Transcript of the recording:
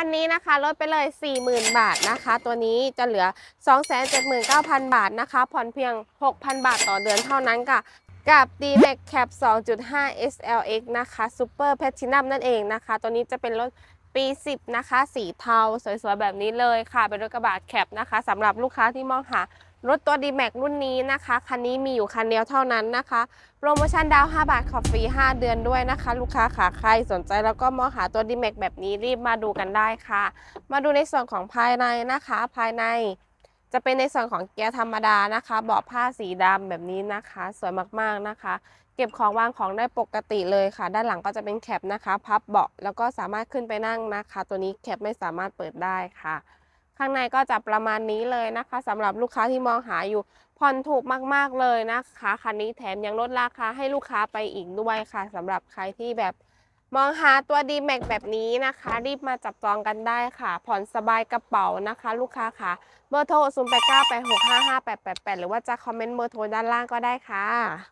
คันนี้นะคะลดไปเลย 40,000 บาทนะคะ ตัวนี้จะเหลือ 279,000 บาทนะคะ ผ่อนเพียง 6,000 บาทต่อเดือนเท่านั้นค่ะกับ D-Max Cap 2.5 SLX นะคะ Super Platinum นั่นเองนะคะ ตัวนี้จะเป็นรถปี 10 นะคะ สีเทา สวยๆ แบบนี้เลยค่ะ เป็นรถกระบะแคปนะคะสำหรับลูกค้าที่มองหา รถตัว D-Max รุ่นนี้นะคะ คันนี้มีอยู่คันเดียวเท่านั้นนะคะ โปรโมชั่นดาว 5 บาทขอฟรี 5 เดือนด้วยนะคะ ลูกค้าขาใครสนใจแล้วก็มองหาตัว D-Max แบบนี้รีบมาดูกันได้ค่ะ มาดูในส่วนของภายในนะคะ ภายในจะเป็นในส่วนของเกียร์ธรรมดานะคะ เบาะผ้าสีดำแบบนี้นะคะ สวยมากๆนะคะ เก็บของวางของได้ปกติเลยค่ะ ด้านหลังก็จะเป็นแคปนะคะ พับเบาะแล้วก็สามารถขึ้นไปนั่งนะคะ ตัวนี้แคปไม่สามารถเปิดได้ค่ะ ข้างในก็จะประมาณนี้เลยนะคะสำหรับลูกค้าที่มองหาอยู่ผ่อนถูกมากๆเลยนะคะคันนี้แถมยังลดราคาให้ลูกค้าไปอีกด้วยค่ะสำหรับใครที่แบบมองหาตัว d m a x แบบนี้นะคะ รีบมาจับจองกันได้ค่ะ ผ่อนสบายกระเป๋านะคะ ลูกค้าค่ะ เบอร์โทร 0 8 9 8 6 5 5 8 8 8 หรือว่าจะคอมเมนต์เบอร์โทรด้านล่างก็ได้ค่ะ